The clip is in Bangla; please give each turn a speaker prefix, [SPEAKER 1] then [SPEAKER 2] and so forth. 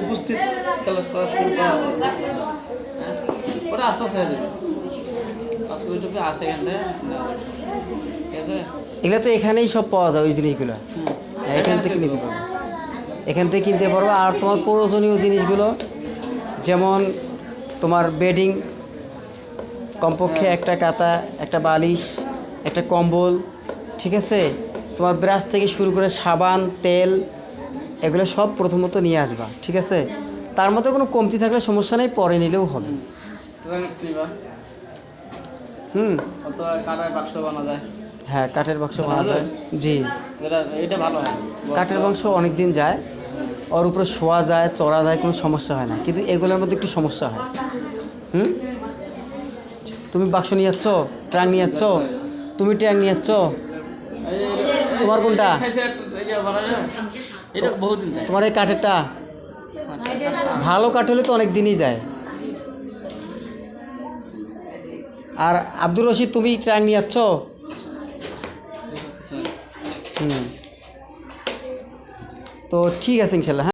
[SPEAKER 1] উপস্থিত ক্লাস করা শুরু করা হ্যাঁ? ওটা আস্তে আস্তে হয়ে যাবে ওইটুকু আছে এখান ঠিক আছে?
[SPEAKER 2] এগুলো তো এখানেই সব পাওয়া যায় ওই জিনিসগুলো। হ্যাঁ, এখান থেকে নিতে পারব। এখান থেকে কিনতে পারব। আর তোমার প্রয়োজনীয় জিনিসগুলো যেমন তোমার বেডিং কমপক্ষে একটা কাতা একটা বালিশ একটা কম্বল ঠিক আছে? তোমার ব্রাশ থেকে শুরু করে সাবান তেল এগুলো সব প্রথমত নিয়ে আসবা ঠিক আছে? তার মধ্যে কোনো কমতি থাকলে সমস্যা নেই পরে নিলেও হবে। হুম।
[SPEAKER 1] বাক্স বানা যায়।
[SPEAKER 2] হ্যাঁ কাঠের বাক্স বানা যায়। জি।
[SPEAKER 1] এটা ভালো
[SPEAKER 2] কাঠের মাংস অনেক দিন যায় ওর উপরে শোয়া যায় চড়া যায় কোনো সমস্যা হয় না। কিন্তু এগুলোর মধ্যে একটু সমস্যা হয়। হুম? তুমি বাক্স নিয়ে যাচ্ছ ট্রাং নিয়ে যাচ্ছ তুমি ট্যাং নিয়ে যাচ্ছ। তোমার কোনটা?
[SPEAKER 1] এটা বহুদিন যায়।
[SPEAKER 2] তোমার এই কাঠেরটা? ভালো কাঠ হলে তো অনেক দিনই যায়। আর আব্দুর রশিদ তুমি ট্রাং নিয়ে যাচ্ছ? হুম। তো ঠিক আছে ইনশাল্লাহ হ্যাঁ?